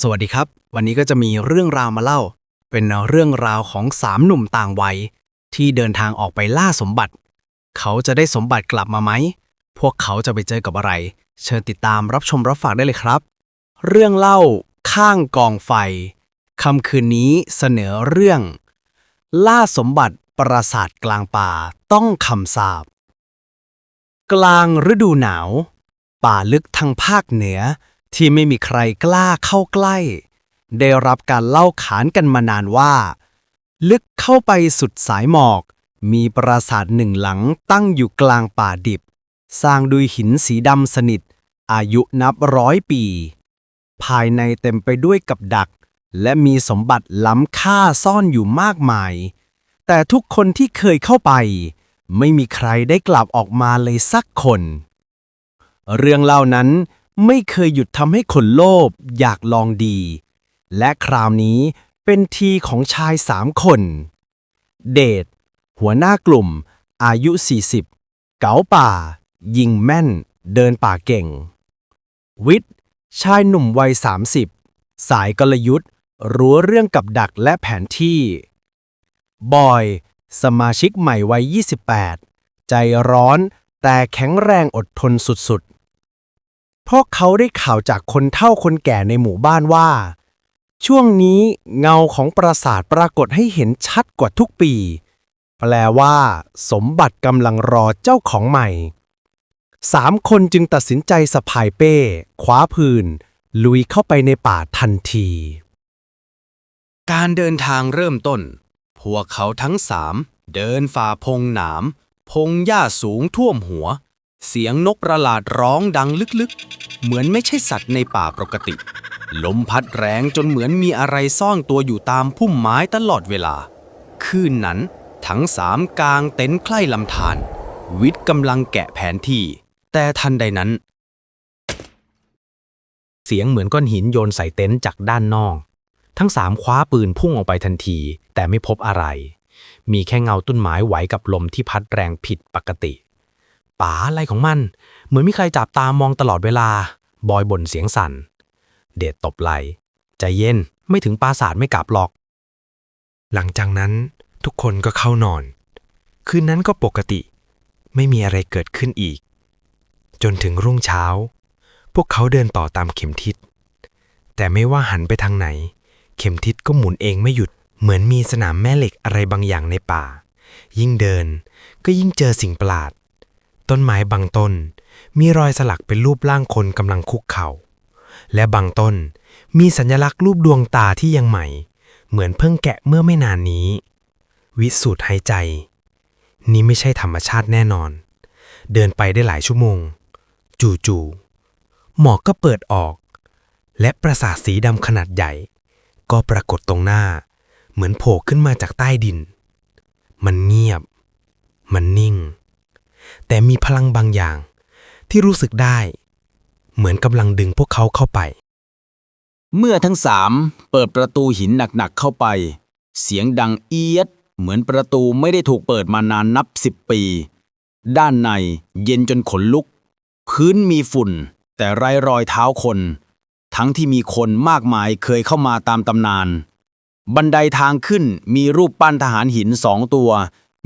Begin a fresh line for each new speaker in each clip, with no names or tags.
สวัสดีครับ วันนี้ก็จะมีเรื่องราวมาเล่า เป็นเรื่องราวของสามหนุ่มต่างวัย ที่เดินทางออกไปล่าสมบัติ เขาจะได้สมบัติกลับมาไหม พวกเขาจะไปเจอกับอะไร เชิญติดตามรับชมรับฝากได้เลยครับ เรื่องเล่าข้างกองไฟคำคืนนี้เสนอเรื่อง ล่าสมบัติปราสาทกลางป่าต้องคำสาปกลางฤดูหนาว ป่าลึกทางภาคเหนือ ที่ไม่มีใครกล้าเข้าใกล้ ได้รับการเล่าขานกันมานานว่า ลึกเข้าไปสุดสายหมอก มีปราสาทหนึ่งหลังตั้งอยู่กลางป่าดิบ สร้างด้วยหินสีดำสนิท อายุนับร้อยปี ภายในเต็มไปด้วยกับดัก และมีสมบัติล้ำค่าซ่อนอยู่มากมาย แต่ทุกคนที่เคยเข้าไป ไม่มีใครได้กลับออกมาเลยสักคน เรื่องเล่านั้น ไม่เคยหยุดทำให้คนโลภอยากลองดี และคราวนี้เป็นทีของชายสามคน เดช หัวหน้ากลุ่ม อายุ 40 เก๋าป่า ยิงแม่น เดินป่าเก่ง วิทย์ ชายหนุ่มวัย 30 สายกลยุทธ์ รู้เรื่องกับดักและแผนที่ บอย สมาชิกใหม่วัย 28 ใจร้อนแต่แข็งแรงอดทนสุด เพราะเขาได้ข่าวจากคนเฒ่าคนแก่ในหมู่บ้านว่า ช่วงนี้เงาของปราสาทปรากฏให้เห็นชัดกว่าทุกปี แปลว่า สมบัติกำลังรอเจ้าของใหม่สามคนจึงตัดสินใจสะพายเป้คว้าพืน ลุยเข้าไปในป่าทันที การเดินทางเริ่มต้น พวกเขาทั้งสามเดินฝ่าพงหนาม พงหญ้าสูงท่วมหัว เสียงนกประหลาดร้องดังลึกๆ เหมือนไม่ใช่สัตว์ในป่าปกติ ลมพัดแรงจนเหมือนมีอะไรซ่อนตัวอยู่ตามพุ่มไม้ตลอดเวลา คืนนั้นทั้งสามกางเต็นท์ใกล้ลำธารวิทย์กำลังแกะแผนที่ แต่ทันใดนั้น เสียงเหมือนก้อนหินโยนใส่เต็นท์จากด้านนอก ทั้งสามคว้าปืนพุ่งออกไปทันที แต่ไม่พบอะไร มีแค่เงาต้นไม้ไหวกับลมที่พัดแรงผิดปกติ ป๋าอะไรของมัน เหมือนมีใครจับตามองตลอดเวลา บอยบ่นเสียงสั่น เดชตบไหลใจเย็นไม่ถึงปราสาทไม่กลับหรอก
หลังจากนั้นทุกคนก็เข้านอน คืนนั้นก็ปกติ ไม่มีอะไรเกิดขึ้นอีก จนถึงรุ่งเช้า พวกเขาเดินต่อตามเข็มทิศ แต่ไม่ว่าหันไปทางไหน เข็มทิศก็หมุนเองไม่หยุด เหมือนมีสนามแม่เหล็กอะไรบางอย่างในป่า ยิ่งเดินก็ยิ่งเจอสิ่งประหลาด ต้นไม้บางต้น มีรอยสลักเป็นรูปร่างคนกำลังคุกเข่า และบางต้นมีสัญลักษณ์รูปดวงตาที่ยังใหม่ เหมือนเพิ่งแกะเมื่อไม่นานนี้ วิสูดหายใจ นี่ไม่ใช่ธรรมชาติแน่นอน เดินไปได้หลายชั่วโมง จู่ๆหมอกก็เปิดออก และปราสาทสีดำขนาดใหญ่ ก็ปรากฏตรงหน้า เหมือนโผล่ขึ้นมาจากใต้ดิน มันเงียบ มันนิ่ง แต่มีพลังบางอย่าง ที่รู้สึกได้ เหมือนกำลังดึงพวกเขาเข้าไป
เมื่อทั้งสามเปิดประตูหินหนักๆเข้าไป เสียงดังเอียด เหมือนประตูไม่ได้ถูกเปิดมานานนับสิบปี ด้านในเย็นจนขนลุก พื้นมีฝุ่น แต่ไร้รอยเท้าคน ทั้งที่มีคนมากมายเคยเข้ามาตามตำนาน บันไดทางขึ้นมีรูปปั้นทหารหินสองตัว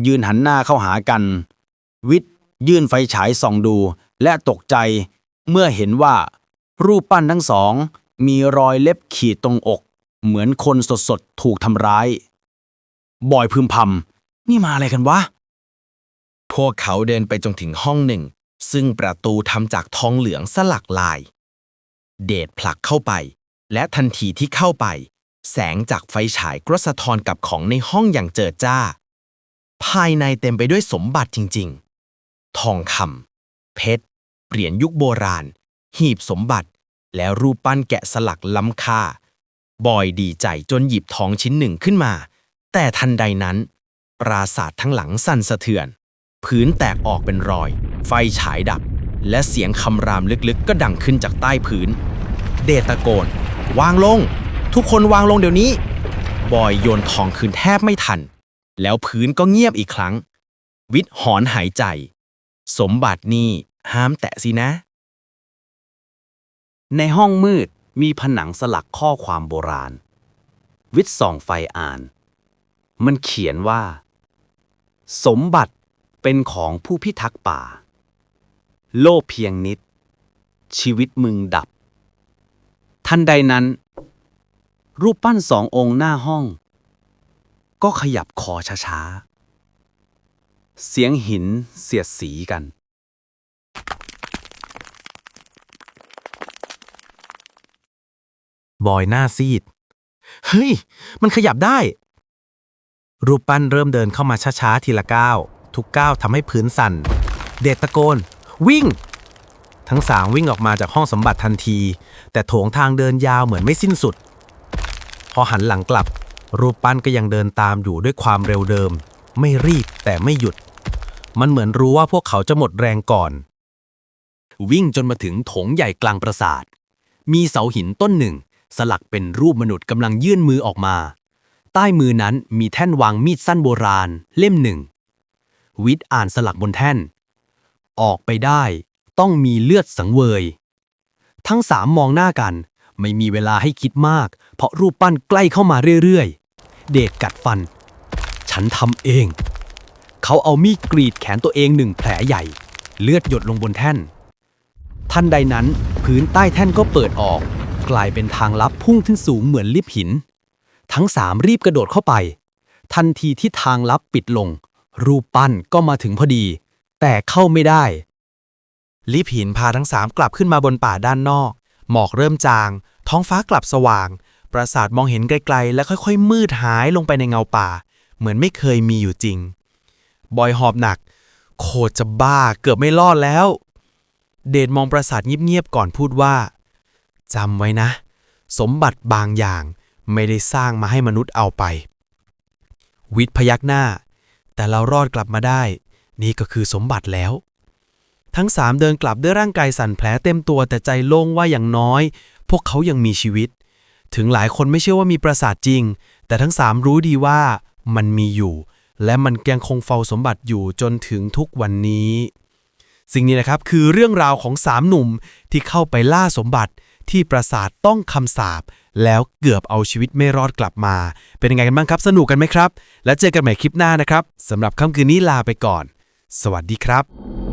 ยืนหันหน้าเข้าหากัน วิทย์ยื่นไฟฉายส่องดูและตกใจ เมื่อเห็นว่า รูปปั้นทั้งสอง มีรอยเล็บขีดตรงอก เหมือนคนสดๆ ถูกทำร้าย บอยพึมพำนี่มาอะไรกันวะ
พวกเขาเดินไปจนถึงห้องหนึ่ง ซึ่งประตูทำจากทองเหลืองสลักลาย เดชผลักเข้าไป และทันทีที่เข้าไป แสงจากไฟฉายก็สะท้อนกับของในห้องอย่างเจิดจ้า ภายในเต็มไปด้วยสมบัติจริง ๆ ทองคำเพชรเหรียญยุคโบราณ หีบสมบัติ และรูปปั้นแกะสลักล้ำค่า บอยดีใจจนหยิบทองชิ้นหนึ่งขึ้นมา แต่ทันใดนั้น ปราสาททั้งหลังสั่นสะเทือน พื้นแตกออกเป็นรอย ไฟฉายดับ และเสียงคำรามลึกๆ ก็ดังขึ้นจากใต้พื้น เดตะโกน วางลง ทุกคนวางลงเดี๋ยวนี้ บอยโยนทองคืนแทบไม่ทัน แล้วพื้นก็เงียบอีกครั้ง วิทย์หอนหายใจ สมบัตินี่ห้ามแตะสินะ
ในห้องมืด
มีผนังสลักข้อความโบราณ วิทย์ส่องไฟอ่าน มันเขียนว่า สมบัติเป็นของผู้พิทักษ์ป่า โลภเพียงนิด ชีวิตมึงดับ ทันใดนั้น รูปปั้นสององค์หน้าห้อง ก็ขยับคอช้าๆ เสียงหินเสียดสีกัน บอยหน้าซีด เฮ้ย มันขยับได้ รูปปั้นเริ่มเดินเข้ามาช้าๆ ทีละก้าว ทุกก้าวทำให้พื้นสั่น เดชตะโกน วิ่ง ทั้งสามวิ่งออกมาจากห้องสมบัติทันที แต่โถงทางเดินยาวเหมือนไม่สิ้นสุด พอหันหลังกลับ รูปปั้นก็ยังเดินตามอยู่ด้วยความเร็วเดิม ไม่รีบแต่ไม่หยุด มันเหมือนรู้ว่าพวกเขาจะหมดแรงก่อน วิ่งจนมาถึงโถงใหญ่กลางปราสาท มีเสาหินต้นหนึ่ง สลักเป็นรูปมนุษย์กำลังยื่นมือออกมา ใต้มือนั้นมีแท่นวางมีดสั้นโบราณ เล่มหนึ่ง วิทย์อ่านสลักบนแท่น ออกไปได้ ต้องมีเลือดสังเวย ทั้งสามมองหน้ากัน ไม่มีเวลาให้คิดมาก เพราะรูปปั้นใกล้เข้ามาเรื่อยๆ เดชกัดฟัน ฉันทำเอง เขาเอามีดกรีดแขนตัวเองหนึ่งแผลใหญ่ เลือดหยดลงบนแท่น ทันใดนั้นพื้นใต้แท่นก็เปิดออก กลายเป็นทางลับพุ่งขึ้นสูงเหมือนลิฟต์หิน ทั้งสามรีบกระโดดเข้าไป ทันทีที่ทางลับปิดลง รูปปั้นก็มาถึงพอดี แต่เข้าไม่ได้ ลิฟต์หินพาทั้งสามกลับขึ้นมาบนป่าด้านนอก หมอกเริ่มจาง ท้องฟ้ากลับสว่าง ปราสาทมองเห็นไกลๆ และค่อยๆ มืดหายลงไปในเงาป่า เหมือนไม่เคยมีอยู่จริง บอยหอบหนัก โคตรจะบ้าเกือบไม่รอดแล้ว เดชมองปราสาทเงียบๆก่อนพูดว่าจำไว้นะ สมบัติบางอย่างไม่ได้สร้างมาให้มนุษย์เอาไป วิทย์พยักหน้า แต่เรารอดกลับมาได้ นี่ก็คือสมบัติแล้ว ทั้งสามเดินกลับด้วยร่างกายสั่นแผลเต็มตัวแต่ใจโล่งว่าอย่างน้อย พวกเขายังมีชีวิต ถึงหลายคนไม่เชื่อว่ามีปราสาทจริง แต่ทั้งสามรู้ดีว่า มันมีอยู่ และมันยังคงเฝ้าสมบัติอยู่จนถึงทุกวันนี้ สิ่งนี้นะครับคือเรื่องราวของสามหนุ่มที่เข้าไปล่าสมบัติที่ปราสาทต้องคำสาปแล้วเกือบเอาชีวิตไม่รอดกลับมา เป็นยังไงกันบ้างครับ สนุกกันไหมครับ แล้วเจอกันใหม่คลิปหน้านะครับสำหรับค่ำคืนนี้ลาไปก่อน สวัสดีครับ